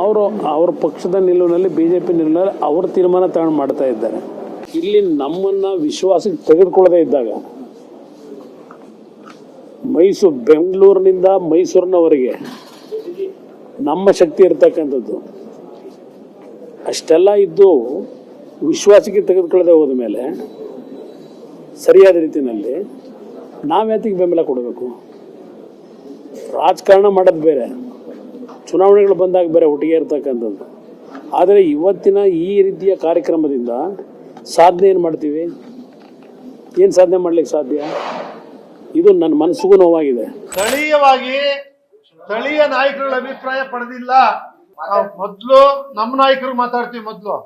ಅವರು, ಅವ್ರ ಪಕ್ಷದ ನಿಲುವಿನಲ್ಲಿ ಬಿ ಜೆ ಪಿ ನಿಲುವಿನಲ್ಲಿ ಅವ್ರ ತೀರ್ಮಾನ ತಗೊಂಡು ಮಾಡ್ತಾ ಇದ್ದಾರೆ. ಇಲ್ಲಿ ನಮ್ಮನ್ನ ವಿಶ್ವಾಸಕ್ಕೆ ತೆಗೆದುಕೊಳ್ಳದೆ ಇದ್ದಾಗ, ಮೈಸೂರು, ಬೆಂಗಳೂರಿನಿಂದ ಮೈಸೂರಿನವರೆಗೆ ನಮ್ಮ ಶಕ್ತಿ ಇರ್ತಕ್ಕಂಥದ್ದು, ಅಷ್ಟೆಲ್ಲ ಇದ್ದು ವಿಶ್ವಾಸಕ್ಕೆ ತೆಗೆದುಕೊಳ್ಳದೆ ಹೋದ ಮೇಲೆ ಸರಿಯಾದ ರೀತಿಯಲ್ಲಿ ನಾವ್ಯಾತಿಗೆ ಬೆಂಬಲ ಕೊಡಬೇಕು. ರಾಜಕಾರಣ ಮಾಡೋದು ಬೇರೆ. ಚುನಾವಣೆಗಳು ಬಂದಾಗ ಬೇರೆ ಒಟ್ಟಿಗೆ ಇರ್ತಕ್ಕಂಥದ್ದು. ಆದರೆ ಇವತ್ತಿನ ಈ ರೀತಿಯ ಕಾರ್ಯಕ್ರಮದಿಂದ ಸಾಧನೆ ಏನು ಮಾಡ್ತೀವಿ? ಏನು ಸಾಧನೆ ಮಾಡ್ಲಿಕ್ಕೆ ಸಾಧ್ಯ? ಇದು ನನ್ನ ಮನಸ್ಸಿಗೂ ನೋವಾಗಿದೆ. ಸ್ಥಳೀಯವಾಗಿ ಸ್ಥಳೀಯ ನಾಯಕರುಗಳ ಅಭಿಪ್ರಾಯ ಪಡೆದಿಲ್ಲ. ಮೊದಲು ನಮ್ಮ ನಾಯಕರು ಮಾತಾಡ್ತೀವಿ ಮೊದಲು.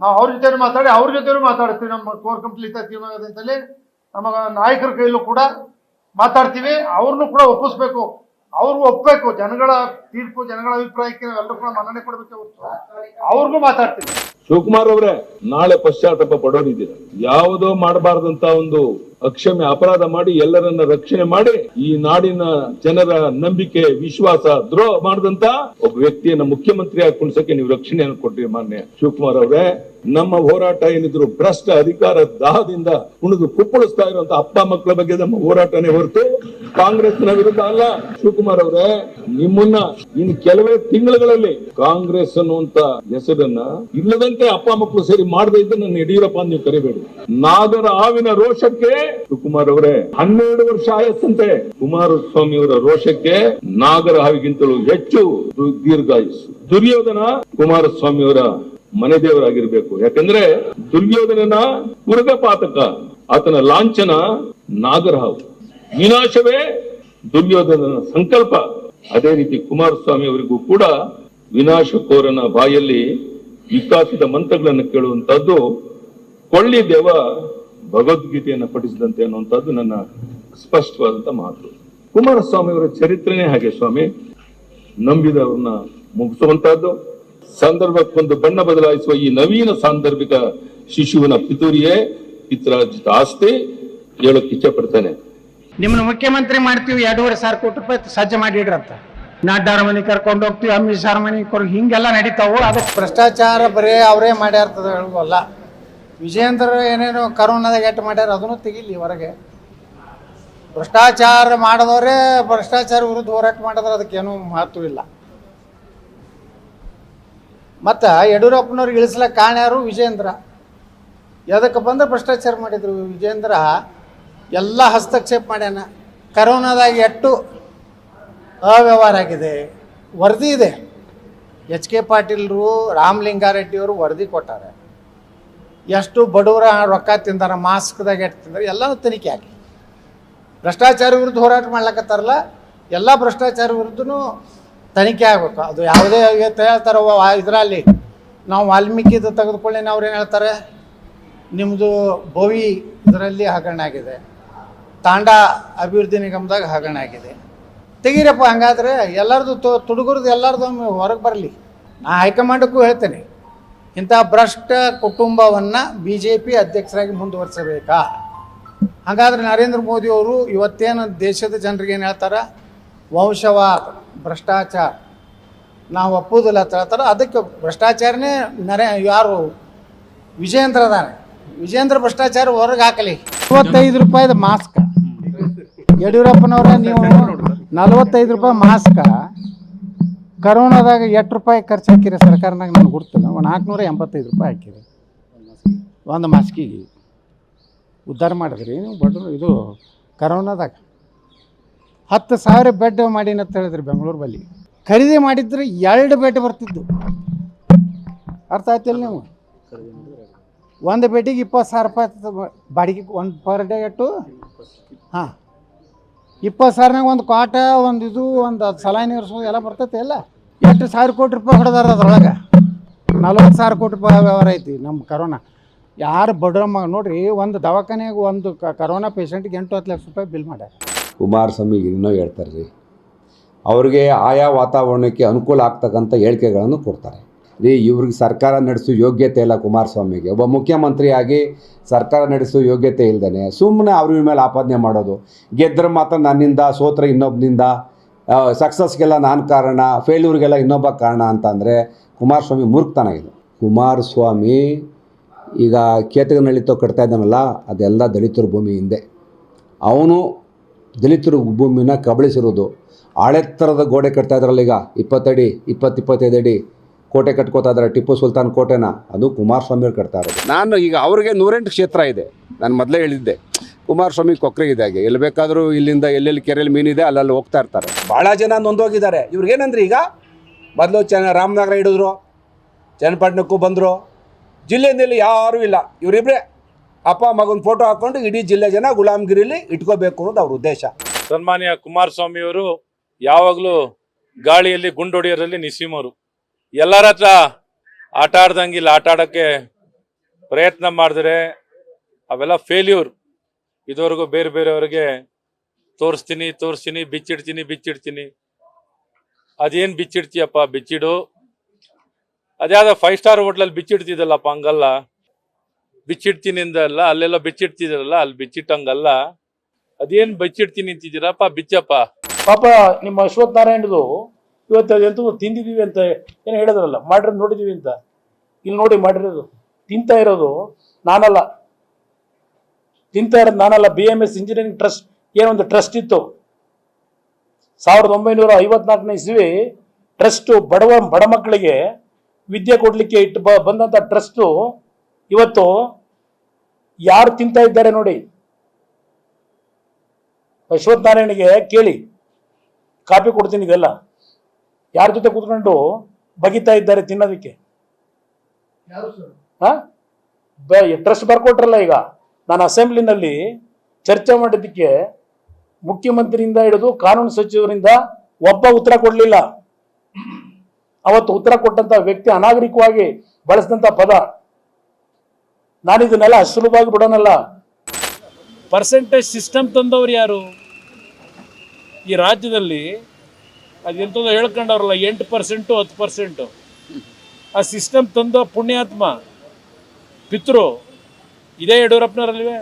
ನಾವು ಅವ್ರ ಜೊತೆ ಮಾತಾಡಿ, ಅವ್ರ ಜೊತೆ ಮಾತಾಡ್ತೀವಿ. ನಮ್ಮ ಕೋರ್ ಕಂಪ್ಲೀಟ್ ಅಂತಲ್ಲಿ ನಮ್ಮ ನಾಯಕರ ಕೈಲೂ ಕೂಡ ಮಾತಾಡ್ತೀವಿ. ಅವ್ರನ್ನೂ ಕೂಡ ಒಪ್ಪಿಸ್ಬೇಕು. ಅವ್ರಿಗೂ ಒಪ್ಪಬೇಕು ಜನಗಳ ತೀರ್ಪು ಜನಗಳ ಅಭಿಪ್ರಾಯಕ್ಕೆ ಎಲ್ಲರೂ ಕೂಡ ಮನ್ನಣೆ ಕೊಡಬೇಕು ಅವ್ರಿಗೂ ಮಾತಾಡ್ತೀವಿ ಶಿವಕುಮಾರ್ ಅವರೇ ನಾಳೆ ಪಶ್ಚಾತ್ತಾಪ ಪಡೋರಿದ್ದೀರ? ಯಾವುದೋ ಮಾಡಬಾರ್ದಂತ ಒಂದು ಅಕ್ಷಮ್ಯ ಅಪರಾಧ ಮಾಡಿ ಎಲ್ಲರನ್ನ ರಕ್ಷಣೆ ಮಾಡಿ ಈ ನಾಡಿನ ಜನರ ನಂಬಿಕೆ ವಿಶ್ವಾಸ ದ್ರೋಹ ಮಾಡದಂತ ಒಬ್ಬ ವ್ಯಕ್ತಿಯನ್ನ ಮುಖ್ಯಮಂತ್ರಿ ಆಗಿ ಕುಣಿಸಕ್ಕೆ ನೀವು ರಕ್ಷಣೆಯನ್ನು ಕೊಟ್ಟಿರಿ ಮಾನ್ಯ ಶಿವಕುಮಾರ್ ಅವರೇ. ನಮ್ಮ ಹೋರಾಟ ಏನಿದ್ರು ಭ್ರಷ್ಟ ಅಧಿಕಾರ ದಾಹದಿಂದ ಕುಣಿದು ಕುಪ್ಪಳಿಸ್ತಾ ಇರುವಂತ ಅಪ್ಪ ಮಕ್ಕಳ ಬಗ್ಗೆ ನಮ್ಮ ಹೋರಾಟನೇ ಹೊರತು ಕಾಂಗ್ರೆಸ್ನ ವಿರುದ್ಧ ಅಲ್ಲ. ಶಿವಕುಮಾರ್ ಅವರೇ ನಿಮ್ಮನ್ನ ಇನ್ನು ಕೆಲವೇ ತಿಂಗಳುಗಳಲ್ಲಿ ಕಾಂಗ್ರೆಸ್ ಅನ್ನುವಂತ ಹೆಸರನ್ನ ಇಲ್ಲದಂತೆ ಅಪ್ಪ ಮಕ್ಕಳು ಸೇರಿ ಮಾಡದೇ ಇದ್ದ ನನ್ನ ಯಡಿಯೂರಪ್ಪ ನೀವು ಕರಿಬೇಡಿ. ನಾಗರ ಹಾವಿನ ರೋಷಕ್ಕೆ ಶಿವಕುಮಾರ್ ಅವರೇ ಹನ್ನೆರಡು ವರ್ಷ ಆಯಸ್ಸಂತೆ ಕುಮಾರಸ್ವಾಮಿ ಅವರ ರೋಷಕ್ಕೆ ನಾಗರ ಹಾವಿಗಿಂತಲೂ ಹೆಚ್ಚು ದೀರ್ಘಾಯಸ್ಸು. ದುರ್ಯೋಧನ ಕುಮಾರಸ್ವಾಮಿ ಅವರ ಮನೆ ದೇವರಾಗಿರ್ಬೇಕು ಯಾಕಂದ್ರೆ ದುರ್ಯೋಧನನ ಉರ್ಗಪಾತಕ ಆತನ ಲಾಂಛನ ನಾಗರಹಾವು ವಿನಾಶವೇ ದುರ್ಯೋಧನನ ಸಂಕಲ್ಪ. ಅದೇ ರೀತಿ ಕುಮಾರಸ್ವಾಮಿ ಅವರಿಗೂ ಕೂಡ ವಿನಾಶಕೋರನ ಬಾಯಲ್ಲಿ ವಿಕಾಸದ ಮಂತ್ರಗಳನ್ನು ಕೇಳುವಂತದ್ದು ಕೊಳ್ಳಿ ದೇವ ಭಗವದ್ಗೀತೆಯನ್ನು ಪಠಿಸಿದಂತೆ ಅನ್ನುವಂಥದ್ದು ನನ್ನ ಸ್ಪಷ್ಟವಾದಂತ ಮಾತು. ಕುಮಾರಸ್ವಾಮಿ ಅವರ ಚರಿತ್ರೆನೇ ಹಾಗೆ ಸ್ವಾಮಿ. ನಂಬಿದವ್ರನ್ನ ಮುಗಿಸುವಂತಹದ್ದು. ಸಂದರ್ಭಕ್ಕೊಂದು ಬಣ್ಣ ಬದಲಾಯಿಸುವ ಈ ನವೀನ ಸಾಂದರ್ಭಿಕ ಶಿಶುವಿನ ಪಿತೂರಿಯೇ ಪಿತ್ರಾರ್ಜಿತ ಆಸ್ತಿ ಹೇಳೋಕೆ ಇಚ್ಛೆ ಪಡ್ತೇನೆ. ನಿಮ್ಮನ್ನ ಮುಖ್ಯಮಂತ್ರಿ ಮಾಡ್ತೀವಿ ಎರಡೂವರೆ ಸಾವಿರ ಕೋಟಿ ರೂಪಾಯಿ ಸಜ್ಜೆ ಮಾಡಿಡ್ರಂತ ನಾಡ್ಡಾರ ಮನೆ ಕರ್ಕೊಂಡು ಹೋಗ್ತೀವಿ ಅಮ್ಮಿ ಸಾರ ಮನೆ ಕರ್ ಹಿಂಗೆಲ್ಲ ನಡೀತಾವು ಅದಕ್ಕೆ ಭ್ರಷ್ಟಾಚಾರ ಬರೀ ಅವರೇ ಮಾಡ್ಯಾರ್ತದ ಹೇಳುವಲ್ಲ ವಿಜೇಂದ್ರ ಏನೇನೋ ಕರೋನಾದಾಗ ಎಟ್ಟು ಮಾಡ್ಯಾರ ಅದನ್ನು ತೆಗಿಲಿ ಹೊರಗೆ. ಭ್ರಷ್ಟಾಚಾರ ಮಾಡಿದವರೇ ಭ್ರಷ್ಟಾಚಾರ ವಿರುದ್ಧ ಹೋರಾಟ ಮಾಡಿದ್ರೆ ಅದಕ್ಕೇನು ಮಹತ್ವ ಇಲ್ಲ. ಮತ್ತು ಯಡಿಯೂರಪ್ಪನವ್ರಿಗೆ ಇಳಿಸ್ಲಕ್ಕೆ ಕಾಣ್ಯಾರು ಯಾರು ವಿಜೇಂದ್ರ ಎದಕ್ಕೆ ಬಂದ್ರೆ ಭ್ರಷ್ಟಾಚಾರ ಮಾಡಿದ್ರು ವಿಜೇಂದ್ರ ಎಲ್ಲ ಹಸ್ತಕ್ಷೇಪ ಮಾಡ್ಯಾನ. ಕರೋನಾದಾಗ ಎಷ್ಟು ಅವ್ಯವಹಾರ ಆಗಿದೆ. ವರದಿ ಇದೆ. ಎಚ್ ಕೆ ಪಾಟೀಲ್ರು ರಾಮಲಿಂಗಾರೆಡ್ಡಿಯವರು ವರದಿ ಕೊಟ್ಟಾರೆ. ಎಷ್ಟು ಬಡವರ ರೊಕ್ಕ ತಿಂದಾರ, ಮಾಸ್ಕ್ದಾಗ ಎಷ್ಟು ತಿಂದಾರ ಎಲ್ಲ ತನಿಖೆ ಆಗಿ ಭ್ರಷ್ಟಾಚಾರ ವಿರುದ್ಧ ಹೋರಾಟ ಮಾಡ್ಲಕತ್ತಾರಲ್ಲ, ಎಲ್ಲ ಭ್ರಷ್ಟಾಚಾರ ವಿರುದ್ಧನೂ ತನಿಖೆ ಆಗಬೇಕು. ಅದು ಯಾವುದೇ ಹೇಳ್ತಾರ ಇದರಲ್ಲಿ. ನಾವು ವಾಲ್ಮೀಕಿದು ತೆಗೆದುಕೊಳ್ಳಿ ಅವ್ರು ಏನು ಹೇಳ್ತಾರೆ? ನಿಮ್ಮದು ಭವಿ ಇದರಲ್ಲಿ ಹಗರಣ ಆಗಿದೆ. ತಾಂಡಾ ಅಭಿವೃದ್ಧಿ ನಿಗಮದಾಗ ಹಗರಣ ಆಗಿದೆ. ತೆಗೀರಪ್ಪ, ಹಂಗಾದ್ರೆ ಎಲ್ಲರದು ತೊ, ತುಡುಗರದು ಎಲ್ಲರದು ಹೊರಗೆ ಬರಲಿ. ನಾ ಹೈಕಮಾಂಡಕ್ಕೂ ಹೇಳ್ತೇನೆ, ಇಂಥ ಭ್ರಷ್ಟ ಕುಟುಂಬವನ್ನು ಬಿ ಜೆ ಪಿ ಅಧ್ಯಕ್ಷರಾಗಿ ಮುಂದುವರಿಸಬೇಕಾ? ಹಾಗಾದರೆ ನರೇಂದ್ರ ಮೋದಿಯವರು ಇವತ್ತೇನು ದೇಶದ ಜನರಿಗೆ ಏನು ಹೇಳ್ತಾರೆ? ವಂಶವಾದ, ಭ್ರಷ್ಟಾಚಾರ. ನಾವು ಒಪ್ಪುವುದಿಲ್ಲ ಅಂತ ಹೇಳ್ತಾರೆ. ಅದಕ್ಕೆ ಭ್ರಷ್ಟಾಚಾರನೇ ನರೇ, ಯಾರು? ವಿಜಯೇಂದ್ರ ಅದಾನೆ. ವಿಜೇಂದ್ರ ಭ್ರಷ್ಟಾಚಾರ ಹೊರಗೆ ಹಾಕಲಿ. ಇಪ್ಪತ್ತೈದು ರೂಪಾಯಿದ ಮಾಸ್ಕ್. ಯಡಿಯೂರಪ್ಪನವ್ರ ನೀವು ನಲವತ್ತೈದು ರೂಪಾಯಿ ಮಾಸ್ಕ, ಕರೋನಾದಾಗ ಎಷ್ಟು ರೂಪಾಯಿ ಖರ್ಚು ಹಾಕಿರಿ ಸರ್ಕಾರನಾಗ ನಾನು ಗುರ್ತೇನೆ ಒಂದು ನಾಲ್ಕುನೂರ ಎಂಬತ್ತೈದು ರೂಪಾಯಿ ಹಾಕಿರಿ. ಒಂದು ಮಾಸ್ಕಿಗೆ. ಉದ್ಧಾರ ಮಾಡಿದ್ರಿ ನೀವು ಬಡ್ರು ಇದು ಕರೋನಾದಾಗ. ಹತ್ತು ಸಾವಿರ ಬೆಡ್ ಮಾಡಿ ಅಂತ ಹೇಳಿದ್ರಿ ಬೆಂಗಳೂರು ಬಳಿ. ಖರೀದಿ ಮಾಡಿದ್ರೆ ಎರಡು ಬೆಡ್ ಬರ್ತಿದ್ದು. ಅರ್ಥ ಆಯ್ತಿಲ್ಲ ನೀವು? ಒಂದು ಬೆಡ್ಡಿಗೆ ಇಪ್ಪತ್ತು ಸಾವಿರ ರೂಪಾಯಿ ಬಾಡಿಗೆ ಒಂದು ಪರ್ ಡೇ ಎಷ್ಟು? ಹಾಂ. ಇಪ್ಪತ್ತು ಸಾವಿರನಾಗ ಒಂದು ಕ್ವಾಟ ಒಂದು ಇದು, ಒಂದು ಸಲಾನಿ ಇರಿಸೋದು ಎಲ್ಲ ಬರ್ತೈತೆ ಎಲ್ಲ. ಎಂಟು ಸಾವಿರ ಕೋಟಿ ರೂಪಾಯಿ ಹೊಡೆದಾರ ಅದ್ರೊಳಗೆ. ನಲ್ವತ್ತು ಸಾವಿರ ಕೋಟಿ ರೂಪಾಯಿ ವ್ಯವಹಾರ ಐತಿ ನಮ್ಮ ಕರೋನಾ ಯಾರು ಬಡ್ರ ಮಗ, ನೋಡ್ರಿ, ಒಂದು ದವಾಖಾನೆಗೆ ಒಂದು ಕರೋನಾ ಪೇಷಂಟ್ಗೆ ಎಂಟು ಹತ್ತು ಲಕ್ಷ ರೂಪಾಯಿ ಬಿಲ್ ಮಾಡ್ಯಾರ. ಕುಮಾರಸ್ವಾಮಿಗೆ ಇನ್ನೂ ಹೇಳ್ತಾರೆ ರೀ ಅವ್ರಿಗೆ ಆಯಾ ವಾತಾವರಣಕ್ಕೆ ಅನುಕೂಲ ಆಗ್ತಕ್ಕಂಥ ಹೇಳಿಕೆಗಳನ್ನು ಕೊಡ್ತಾರೆ. ರೀ, ಇವ್ರಿಗೆ ಸರ್ಕಾರ ನಡೆಸೋ ಯೋಗ್ಯತೆ ಇಲ್ಲ ಕುಮಾರಸ್ವಾಮಿಗೆ. ಒಬ್ಬ ಮುಖ್ಯಮಂತ್ರಿಯಾಗಿ ಸರ್ಕಾರ ನಡೆಸೋ ಯೋಗ್ಯತೆ ಇಲ್ದೇ ಸುಮ್ಮನೆ ಅವ್ರ ಮೇಲೆ ಆಪಾದನೆ ಮಾಡೋದು. ಗೆದ್ದರೆ ಮಾತ್ರ ನನ್ನಿಂದ, ಸೋತ್ರ ಇನ್ನೊಬ್ಬನಿಂದ ಸಕ್ಸಸ್ಗೆಲ್ಲ ನಾನು ಕಾರಣ ಫೇಲ್ಯೂರ್ಗೆಲ್ಲ ಇನ್ನೊಬ್ಬ ಕಾರಣ ಅಂತಂದರೆ ಕುಮಾರಸ್ವಾಮಿ ಮೂರ್ಖತನ ಇದು. ಕುಮಾರಸ್ವಾಮಿ ಈಗ ಕೇತಗನಹಳ್ಳಿ ತೋ ಕಟ್ತಾ ಇದ್ದಾನಲ್ಲ, ಅದೆಲ್ಲ ದಲಿತರ ಭೂಮಿ ಹಿಂದೆ. ಅವನು ದಲಿತರ ಭೂಮಿನ ಕಬಳಿಸಿರೋದು. ಆಳೆತ್ತರದ ಗೋಡೆ ಕಟ್ತಾ ಇದ್ರಲ್ಲ ಈಗ, ಇಪ್ಪತ್ತಡಿ ಇಪ್ಪತ್ತಿಪ್ಪತ್ತೈದು ಅಡಿ. ಕೋಟೆ ಕಟ್ಕೋತಾ ಇದಾರೆ ಟಿಪ್ಪು ಸುಲ್ತಾನ್ ಕೋಟೆನ ಅದು ಕುಮಾರಸ್ವಾಮಿ ಅವ್ರು ಕಟ್ತಾ ಇರೋದು. ನಾನು ಈಗ ಅವ್ರಿಗೆ ನೂರೆಂಟು ಕ್ಷೇತ್ರ ಇದೆ. ನಾನು ಮೊದಲೇ ಹೇಳಿದ್ದೆ ಕುಮಾರಸ್ವಾಮಿ ಕೊಕ್ರೆ ಇದೆ ಹಾಗೆ. ಎಲ್ಲಿ ಬೇಕಾದರೂ ಇಲ್ಲಿಂದ ಎಲ್ಲೆಲ್ಲಿ ಕೆರೆಯಲ್ಲಿ ಮೀನಿದೆ ಅಲ್ಲಲ್ಲಿ ಹೋಗ್ತಾ ಇರ್ತಾರೆ. ಭಾಳ ಜನ ನೊಂದೋಗಿದ್ದಾರೆ. ಇವ್ರಿಗೇನಂದ್ರೆ ಈಗ ಮೊದಲು ಚೆನ್ನ ರಾಮನಗರ ಹಿಡಿದ್ರು ಚನ್ನಪಟ್ಟಣಕ್ಕೂ ಬಂದರು. ಜಿಲ್ಲೆಯಲ್ಲಿ ಯಾರೂ ಇಲ್ಲ. ಇವರಿಬ್ಬರೇ ಅಪ್ಪ ಮಗನ ಫೋಟೋ ಹಾಕ್ಕೊಂಡು ಇಡೀ ಜಿಲ್ಲೆ ಜನ ಗುಲಾಮಗಿರಿಲಿ ಇಟ್ಕೋಬೇಕು ಅನ್ನೋದು ಅವ್ರ ಉದ್ದೇಶ. ಸನ್ಮಾನ್ಯ ಕುಮಾರಸ್ವಾಮಿಯವರು ಯಾವಾಗಲೂ ಗಾಳಿಯಲ್ಲಿ ಗುಂಡೊಡೆಯರಲ್ಲಿ ನಿಸ್ಸೀಮರು. ಎಲ್ಲರ ಹತ್ರ ಆಟ ಆಡ್ದಂಗಿಲ್ಲ ಆಟ ಆಡೋಕ್ಕೆ ಪ್ರಯತ್ನ ಮಾಡಿದ್ರೆ ಅವೆಲ್ಲ ಫೇಲ್ಯೂರ್ ಇದುವರೆಗೂ ಬೇರೆ ಬೇರೆಯವ್ರಿಗೆ ತೋರಿಸ್ತೀನಿ ತೋರಿಸ್ತೀನಿ, ಬಿಚ್ಚಿಡ್ತೀನಿ ಬಿಚ್ಚಿಡ್ತೀನಿ. ಅದೇನು ಬಿಚ್ಚಿಡ್ತೀಯಪ್ಪ, ಬಿಚ್ಚಿಡು. ಅದ್ಯಾವುದೋ ಫೈವ್ ಸ್ಟಾರ್ ಹೋಟ್ಲಲ್ಲಿ ಬಿಚ್ಚಿಡ್ತಿದ್ದಲ್ಲಪ್ಪ, ಹಂಗಲ್ಲ. ಬಿಚ್ಚಿಡ್ತೀನಿ ಅಂದಲ್ಲ ಅಲ್ಲೆಲ್ಲ ಬಿಚ್ಚಿಡ್ತಿದ್ರಲ್ಲ, ಅಲ್ಲಿ ಬಿಚ್ಚಿಟ್ಟಂಗಲ್ಲ. ಅದೇನ್ ಬಿಚ್ಚಿಡ್ತೀನಿ ಅಂತಿದ್ದೀರಪ್ಪ, ಬಿಚ್ಚಪ್ಪ. ಪಾಪ, ನಿಮ್ಮ ಅಶ್ವಥ್ ನಾರಾಯಣದು ಇವತ್ತು ಅದೆಂತೂ ತಿಂದಿದ್ದೀವಿ ಅಂತ ಏನು ಹೇಳಿದ್ರಲ್ಲ, ಮಾಡಿರೋದು ನೋಡಿದ್ದೀವಿ ಅಂತ. ಇಲ್ಲಿ ನೋಡಿ ಮಾಡಿರೋದು, ತಿಂತಾ ಇರೋದು ನಾನಲ್ಲ. ತಿಂತ ಇರೋದು ನಾನಲ್ಲ B M S engineering trust ಏನೊಂದು ಟ್ರಸ್ಟ್ ಇತ್ತು. ಸಾವಿರದ ಒಂಬೈನೂರ ಐವತ್ನಾಲ್ಕನೇ ಇಸ್ವಿ ಟ್ರಸ್ಟು ಬಡವ ಬಡ ಮಕ್ಕಳಿಗೆ ವಿದ್ಯೆ ಕೊಡಲಿಕ್ಕೆ ಇಟ್ಟು ಬ ಬಂದಂಥ ಟ್ರಸ್ಟು ಇವತ್ತು ಯಾರು ತಿಂತಾ ಇದ್ದಾರೆ ನೋಡಿ. ಅಶ್ವತ್ಥನಾರಾಯಣಿಗೆ ಕೇಳಿ, ಕಾಪಿ ಕೊಡ್ತೀನಿ ಇದೆಲ್ಲ. ಯಾರ ಜೊತೆ ಕೂತ್ಕೊಂಡು ಬಗಿತಾ ಇದ್ದಾರೆ ತಿನ್ನೋದಕ್ಕೆ? ಯಾರು ಸರ್? ಹಾ? ಟ್ರಸ್ಟ್ ಬರ್ಕೊಟ್ರಲ್ಲ ಈಗ. ನಾನು ಅಸೆಂಬ್ಲಿನಲ್ಲಿ ಚರ್ಚೆ ಮಾಡಿದ್ದಕ್ಕೆ ಮುಖ್ಯಮಂತ್ರಿಯಿಂದ ಹಿಡಿದು ಕಾನೂನು ಸಚಿವರಿಂದ ಒಬ್ಬ ಉತ್ತರ ಕೊಡಲಿಲ್ಲ. ಅವತ್ತು ಉತ್ತರ ಕೊಟ್ಟಂತ ವ್ಯಕ್ತಿ ಅನಾಗರಿಕವಾಗಿ ಬಳಸಿದಂತ ಪದ. ನಾನು ಇದನ್ನೆಲ್ಲ ಸುಲಭವಾಗಿ ಬಿಡೋನಲ್ಲ. ಪರ್ಸೆಂಟೇಜ್ ಸಿಸ್ಟಮ್ ತಂದವರು ಯಾರು? ಈ ರಾಜ್ಯದಲ್ಲಿ ಅದೆಂಥದ್ದು ಹೇಳ್ಕೊಂಡವ್ರಲ್ಲ, ಎಂಟು ಪರ್ಸೆಂಟು ಹತ್ತು ಪರ್ಸೆಂಟು ಆ ಸಿಸ್ಟಮ್ ತಂದ ಪುಣ್ಯಾತ್ಮ, ಪಿತೃ, ಇದೇ ಯಡಿಯೂರಪ್ಪನವರಲ್ವೇ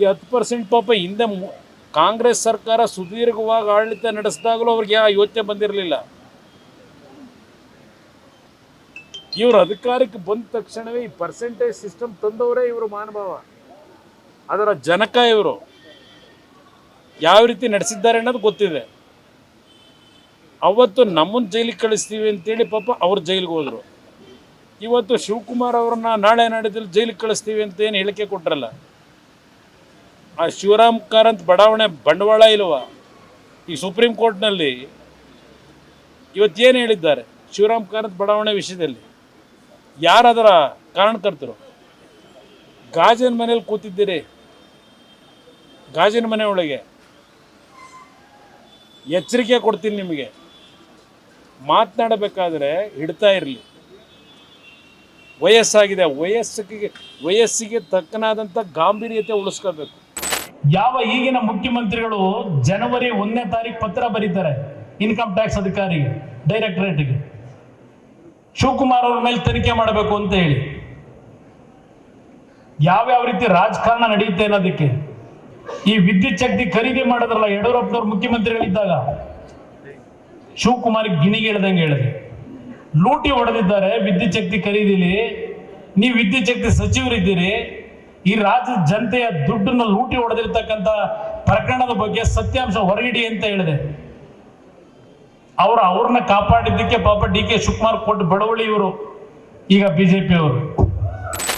ಈ ಹತ್ತು ಪರ್ಸೆಂಟ್ ಪಾಪ ಹಿಂದೆ ಕಾಂಗ್ರೆಸ್ ಸರ್ಕಾರ ಸುದೀರ್ಘವಾಗಿ ಆಡಳಿತ ನಡೆಸಿದಾಗಲೂ ಅವ್ರಿಗೆ ಆ ಯೋಚನೆ ಬಂದಿರಲಿಲ್ಲ. ಇವರು ಅಧಿಕಾರಕ್ಕೆ ಬಂದ ತಕ್ಷಣವೇ ಈ ಪರ್ಸೆಂಟೇಜ್ ಸಿಸ್ಟಮ್ ತಂದವರೇ ಇವರು ಮಾನಭಾವ ಅದರ ಜನಕ ಇವರು. ಯಾವ ರೀತಿ ನಡೆಸಿದ್ದಾರೆ ಅನ್ನೋದು ಗೊತ್ತಿದೆ. ಅವತ್ತು ನಮ್ಮನ್ನು ಜೈಲಿಗೆ ಕಳಿಸ್ತೀವಿ ಅಂತೇಳಿ ಪಾಪ ಅವ್ರು ಜೈಲಿಗೆ ಹೋದರು. ಇವತ್ತು ಶಿವಕುಮಾರ್ ಅವ್ರನ್ನ ನಾಳೆ ನಾಡಿದಲ್ಲಿ ಜೈಲಿಗೆ ಕಳಿಸ್ತೀವಿ ಅಂತ ಏನು ಹೇಳಿಕೆ ಕೊಟ್ರಲ್ಲ? ಆ ಶಿವರಾಮ್ ಕಾರಂತ್ ಬಡಾವಣೆ ಬಂಡವಾಳ ಇಲ್ವ? ಈ ಸುಪ್ರೀಂ ಕೋರ್ಟ್ನಲ್ಲಿ ಇವತ್ತೇನು ಹೇಳಿದ್ದಾರೆ ಶಿವರಾಮ್ ಕಾರಂತ್ ಬಡಾವಣೆ ವಿಷಯದಲ್ಲಿ? ಯಾರಾದರ ಕಾರಣಕರ್ತರು? ಗಾಜಿನ ಮನೇಲಿ ಕೂತಿದ್ದೀರಿ? ಗಾಜಿನ ಮನೆ ಒಳಗೆ? ಎಚ್ಚರಿಕೆ ಕೊಡ್ತೀನಿ ನಿಮಗೆ. ಮಾತನಾಡಬೇಕಾದ್ರೆ ಹಿಡ್ತಾ ಇರಲಿ. ವಯಸ್ಸಾಗಿದೆ, ವಯಸ್ಸಿಗೆ ವಯಸ್ಸಿಗೆ ತಕ್ಕನಾದಂಥ ಗಾಂಭೀರ್ಯತೆ ಉಳಿಸ್ಕೋಬೇಕು. ಯಾವ ಈಗಿನ ಮುಖ್ಯಮಂತ್ರಿಗಳು ಜನವರಿ ಒಂದನೇ ತಾರೀಕು ಪತ್ರ ಬರೀತಾರೆ ಇನ್ಕಮ್ ಟ್ಯಾಕ್ಸ್ ಅಧಿಕಾರಿಗೆ ಡೈರೆಕ್ಟರೇಟ್ಗೆ ಶಿವಕುಮಾರ್ ಅವ್ರ ಮೇಲೆ ತನಿಖೆ ಮಾಡಬೇಕು ಅಂತ ಹೇಳಿ. ಯಾವ್ಯಾವ ರೀತಿ ರಾಜಕಾರಣ ನಡೆಯುತ್ತೆ ಅನ್ನೋದಕ್ಕೆ. ಈ ವಿದ್ಯುತ್ ಶಕ್ತಿ ಖರೀದಿ ಮಾಡಿದ್ರಲ್ಲ ಯಡಿಯೂರಪ್ಪನವ್ರು ಮುಖ್ಯಮಂತ್ರಿಗಳಿದ್ದಾಗ ಶಿವಕುಮಾರ್ ಗಿಣಿಗೆ ಹೇಳ್ದಂಗೆ ಹೇಳಿದೆ ಲೂಟಿ ಹೊಡೆದಿದ್ದಾರೆ, ವಿದ್ಯುತ್ ಶಕ್ತಿ ಖರೀದಿಲಿ, ನೀವು ವಿದ್ಯುತ್ ಶಕ್ತಿ ಸಚಿವರಿದ್ದೀರಿ, ಈ ರಾಜ್ಯದ ಜನತೆಯ ದುಡ್ಡನ್ನ ಲೂಟಿ ಹೊಡೆದಿರ್ತಕ್ಕಂಥ ಪ್ರಕರಣದ ಬಗ್ಗೆ ಸತ್ಯಾಂಶ ಹೊರಗಿಡಿ ಅಂತ ಹೇಳಿದೆ. ಅವರು ಅವ್ರನ್ನ ಕಾಪಾಡಿದ್ದಕ್ಕೆ ಪಾಪ ಡಿ ಕೆ ಶಿವಕುಮಾರ್ ಕೊಟ್ಟು ಬಡವಳಿ ಇವರು, ಈಗ ಬಿಜೆಪಿ ಅವರು.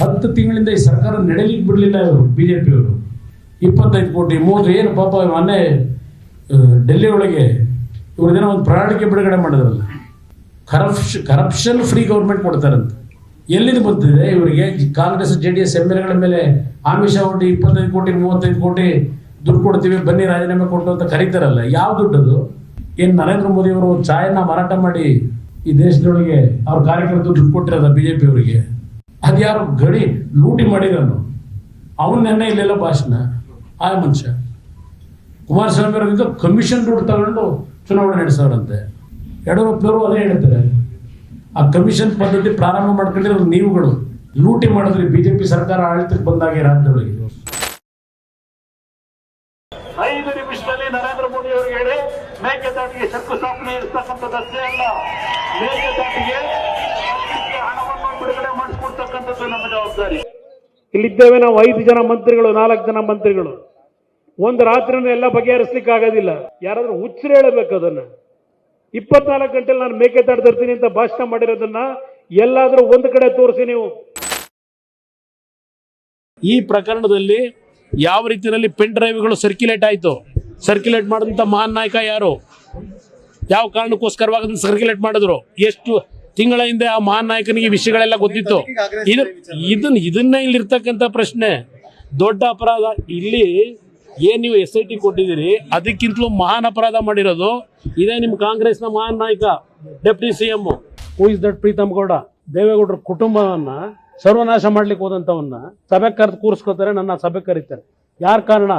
ಹತ್ತು ತಿಂಗಳಿಂದ ಈ ಸರ್ಕಾರ ನಡೆಯಲಿಕ್ಕೆ ಬಿಡಲಿಲ್ಲ ಇವರು ಬಿಜೆಪಿಯವರು ಇಪ್ಪತ್ತೈದು ಕೋಟಿ, ಮೂವತ್ತು, ಏನು ಪಾಪ ಮೊನ್ನೆ ಡೆಲ್ಲಿ ಒಳಗೆ ಇವ್ರದೇನೋ ಒಂದು ಪ್ರಣಾಳಿಕೆ ಬಿಡುಗಡೆ ಮಾಡಿದ್ರಲ್ಲ. ಕರಪ್ಷ್ ಕರಪ್ಷನ್ ಫ್ರೀ ಗೌರ್ಮೆಂಟ್ ಕೊಡ್ತಾರಂತೆ. ಎಲ್ಲಿಂದ ಬಂದಿದೆ? ಇವರಿಗೆ Congress, J D S M L ಎಗಳ ಮೇಲೆ ಆಮಿಷ ಒಡ್ಡಿ ಇಪ್ಪತ್ತೈದು ಕೋಟಿ, ಮೂವತ್ತೈದು ಕೋಟಿ ದುಡ್ಡು ಕೊಡ್ತೀವಿ, ಬನ್ನಿ ರಾಜೀನಾಮೆ ಕೊಟ್ಟು ಅಂತ ಕರೀತಾರಲ್ಲ. ಯಾವ ದುಡ್ಡದು? ಏನು ನರೇಂದ್ರ ಮೋದಿ ಅವರು ಚಾಯನ್ನ ಮಾರಾಟ ಮಾಡಿ ಈ ದೇಶದೊಳಗೆ ಅವ್ರ ಕಾರ್ಯಕರ್ತರು ದುಡ್ಡು ಕೊಟ್ಟಿರೋದ ಪಿ ಅವರಿಗೆ? ಅದ್ಯಾರು ಗಡಿ ಲೂಟಿ ಮಾಡಿದನು ಅವನ್ ನೆನ್ನೆ ಇಲ್ಲೆಲ್ಲ ಭಾಷಣ. ಆ ಮನುಷ್ಯ. ಕುಮಾರಸ್ವಾಮಿ ಅವರಿಂದ ಕಮಿಷನ್ ದುಡ್ಡು ತಗೊಂಡು ಚುನಾವಣೆ ನಡೆಸೋರಂತೆ. ಯಡಿಯೂರಪ್ಪನವರು ಅದೇ ಹೇಳ್ತಾರೆ. ಆ ಕಮಿಷನ್ ಪದ್ಧತಿ ಪ್ರಾರಂಭ ಮಾಡ್ಕೊಂಡಿರೋ ನೀವುಗಳು. ಲೂಟಿ ಮಾಡಿದ್ರಿ ಬಿಜೆಪಿ ಸರ್ಕಾರ ಆಡಳಿತಕ್ಕೆ ಬಂದಾಗ ರಾಜ್ಯದೊಳಗೆ ಐದು ನಿಮಿಷದಲ್ಲಿ ನರೇಂದ್ರ ಮೋದಿ ಅವರಿಗೆ ಹೇಳಿ ಮೇಕೆದಾಟಿಗೆ ಶಂಕುಸ್ಥಾಪನೆ ಇರ್ತಕ್ಕಂಥದ್ದಷ್ಟೇ ಅಲ್ಲ. ಮೇಕೆದಾಟಿಗೆ ಹಣವನ್ನು ಬಿಡುಗಡೆ ಮಾಡಿಸ್ಕೊಡ್ತಕ್ಕಂಥದ್ದು ನಮ್ಮ ಜವಾಬ್ದಾರಿ. ಇಲ್ಲಿದ್ದೇವೆ ನಾವು ಐದು ಜನ ಮಂತ್ರಿಗಳು ನಾಲ್ಕು ಜನ ಮಂತ್ರಿಗಳು. ಒಂದು ರಾತ್ರಿನ ಎಲ್ಲ ಬಗೆಹರಿಸ್ಲಿಕ್ಕೆ ಆಗೋದಿಲ್ಲ ಯಾರಾದ್ರೂ ಹುಚ್ಚರು ಹೇಳಬೇಕು ಅದನ್ನ. ಇಪ್ಪತ್ನಾಲ್ಕು ಗಂಟೆಲಿ ನಾನು ಮೇಕೆ ತರ್ತೀನಿ ಅಂತ ಭಾಷಣ ಮಾಡಿರೋದನ್ನ ಎಲ್ಲಾದ್ರೂ ಒಂದು ಕಡೆ ತೋರಿಸಿ ನೀವು. ಈ ಪ್ರಕರಣದಲ್ಲಿ ಯಾವ ರೀತಿಯಲ್ಲಿ ಪೆನ್ ಡ್ರೈವ್ಗಳು ಸರ್ಕ್ಯುಲೇಟ್ ಆಯಿತು? ಸರ್ಕ್ಯುಲೇಟ್ ಮಾಡಿದಂಥ ಮಹಾನ್ ನಾಯಕ ಯಾರು? ಯಾವ ಕಾರಣಕ್ಕೋಸ್ಕರವಾಗಿ ಅದನ್ನ ಸರ್ಕ್ಯುಲೇಟ್ ಮಾಡಿದ್ರು? ಎಷ್ಟು ತಿಂಗಳ ಹಿಂದೆ ಆ ಮಹಾನ್ ನಾಯಕನಿಗೆ ಈ ವಿಷಯಗಳೆಲ್ಲ ಗೊತ್ತಿತ್ತು? ಇದು ಇದನ್ನ ಇದನ್ನ ಇಲ್ಲಿರ್ತಕ್ಕಂಥ ಪ್ರಶ್ನೆ. ದೊಡ್ಡ ಅಪರಾಧ. ಇಲ್ಲಿ ಏನ್ ನೀವು ಎಸ್ ಐ ಟಿ ಕೊಟ್ಟಿದ್ದೀರಿ? ಅದಕ್ಕಿಂತಲೂ ಮಹಾನ್ ಅಪರಾಧ ಮಾಡಿರೋದು ಇದೇ ನಿಮ್ಮ ಕಾಂಗ್ರೆಸ್ನ ಮಹಾನ್ ನಾಯಕ, deputy C M. Is that Preetham Gowda? ದೇವೇಗೌಡರ ಕುಟುಂಬವನ್ನ ಸರ್ವನಾಶ ಮಾಡ್ಲಿಕ್ಕೆ ಹೋದಂಥವನ್ನ ಸಭೆ ಕರೆದು ಕೂರಿಸ್ಕೋತಾರೆ ನನ್ನ ಸಭೆ ಕರೀತಾರೆ. ಯಾರ ಕಾರಣ?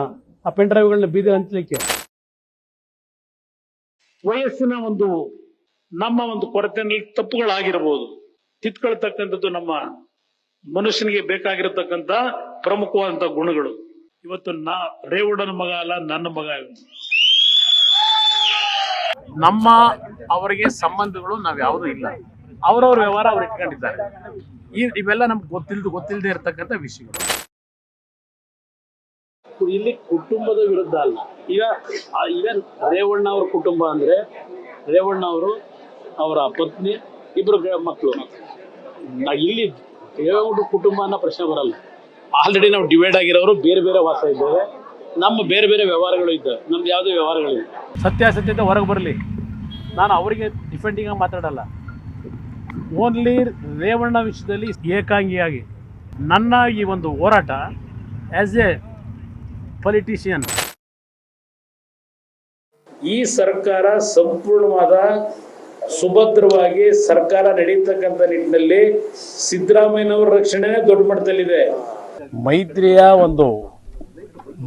ಆ ಪೆನ್ ಡ್ರೈವ್ಗಳನ್ನ ಬೀದಿ ಹಂಚಲಿಕ್ಕೆ. ವಯಸ್ಸಿನ ಒಂದು, ನಮ್ಮ ಒಂದು ಕೊರತೆಯಲ್ಲಿ ತಪ್ಪುಗಳಾಗಿರಬಹುದು ತಿತ್ಕೊಳ್ತಕ್ಕಂಥದ್ದು ನಮ್ಮ ಮನುಷ್ಯನಿಗೆ ಬೇಕಾಗಿರತಕ್ಕಂಥ ಪ್ರಮುಖವಾದಂಥ ಗುಣಗಳು. ಇವತ್ತು ನಾ ರೇವಣ್ಣನ ಮಗ ಅಲ್ಲ ನನ್ನ ಮಗ ನಮ್ಮ ಅವರಿಗೆ ಸಂಬಂಧಗಳು ನಾವು ಯಾವುದು ಇಲ್ಲ. ಅವರವ್ರ ವ್ಯವಹಾರ ಅವ್ರು ಇಟ್ಕೊಂಡಿದ್ದಾರೆ. ಈ ಇವೆಲ್ಲ ನಮ್ಗೆ ಗೊತ್ತಿಲ್ದು ಗೊತ್ತಿಲ್ಲದೆ ಇರತಕ್ಕಂಥ ವಿಷಯಗಳು. ಇಲ್ಲಿ ಕುಟುಂಬದ ವಿರುದ್ಧ ಅಲ್ಲ. ಈಗ ಆ, ಈಗ ರೇವಣ್ಣ ಅವ್ರ ಕುಟುಂಬ ಅಂದ್ರೆ ರೇವಣ್ಣ ಅವರು ಅವರ ಪತ್ನಿ ಇಬ್ರು ಗ- ಮಕ್ಕಳು ನಾ ಇಲ್ಲಿ ದೇವೇಗೌಡ ಕುಟುಂಬ ಅನ್ನೋ ಪ್ರಶ್ನೆ ಬರಲ್ಲ. ಆಲ್ರೆಡಿ ನಾವು ಡಿವೈಡ್ ಆಗಿರೋರು ಬೇರೆ ಬೇರೆ ವಾಸ ಇದ್ದೇವೆ. ನಮ್ಮ ಬೇರೆ ಬೇರೆ ವ್ಯವಹಾರಗಳು ಇದ್ದಾವೆ ನಮ್ದು ಯಾವುದೇ ವ್ಯವಹಾರಗಳಿಲ್ಲ ಸತ್ಯಾಸತ್ಯತೆ ಹೊರಗೆ ಬರಲಿ. ನಾನು ಅವರಿಗೆ ಡಿಫೆಂಡಿಂಗ್ ಆಗಿ ಮಾತಾಡಲ್ಲ. ಓನ್ಲಿ ರೇವಣ್ಣ ವಿಷಯದಲ್ಲಿ ಏಕಾಂಗಿಯಾಗಿ. ನನ್ನ ಈ ಒಂದು ಹೋರಾಟ ಆಸ್ ಎ ಪೊಲಿಟಿಷಿಯನ್ ಈ ಸರ್ಕಾರ ಸಂಪೂರ್ಣವಾದ ಸುಭದ್ರವಾಗಿ ಸರ್ಕಾರ ನಡೀತಕ್ಕಂಥ ನಿಟ್ಟಿನಲ್ಲಿ ಸಿದ್ದರಾಮಯ್ಯನವರ ರಕ್ಷಣೆ ದೊಡ್ಡ ಮಟ್ಟದಲ್ಲಿದೆ. ಮೈತ್ರಿಯ ಒಂದು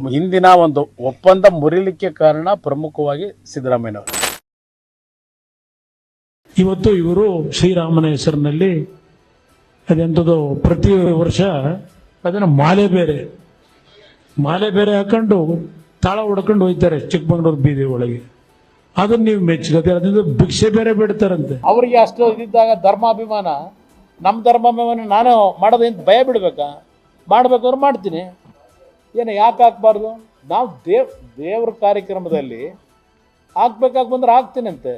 ಹಿಂದಿನ ಒಂದು ಒಪ್ಪಂದ ಮುರಿಲಿಕ್ಕೆ ಕಾರಣ ಪ್ರಮುಖವಾಗಿ ಸಿದ್ದರಾಮಯ್ಯನವರು. ಇವತ್ತು ಇವರು ಶ್ರೀರಾಮನ ಹೆಸರಿನಲ್ಲಿ ಅದೆಂಥದ್ದು ಪ್ರತಿ ವರ್ಷ ಅದನ್ನು ಮಾಲೆ ಬೇರೆ ಮಾಲೆ ಬೇರೆ ಹಾಕೊಂಡು ತಾಳ ಹೊಡ್ಕೊಂಡು ಹೋಯ್ತಾರೆ ಚಿಕ್ಕಮಂಗ್ಳೂರು ಬೀದಿ ಒಳಗೆ. ಅದನ್ನ ನೀವು ಮೆಚ್ಚುಗತ್ತೆ ಅದರಿಂದ ಭಿಕ್ಷೆ ಬೇರೆ ಬಿಡ್ತಾರಂತೆ. ಅವರಿಗೆ ಅಷ್ಟು ಇದ್ದಾಗ ಧರ್ಮಾಭಿಮಾನ ನಮ್ಮ ಧರ್ಮಾಭಿಮಾನ ನಾನು ಮಾಡೋದೇನು ಭಯ ಬಿಡಬೇಕಾ? ಮಾಡ್ಬೇಕಾದ್ರೆ ಮಾಡ್ತೀನಿ. ಏನು ಯಾಕೆ ಹಾಕ್ಬಾರ್ದು? ನಾವು ದೇವ್ ದೇವ್ರ ಕಾರ್ಯಕ್ರಮದಲ್ಲಿ ಹಾಕ್ಬೇಕಾಗಿ ಬಂದ್ರೆ ಹಾಕ್ತೀನಂತೆ.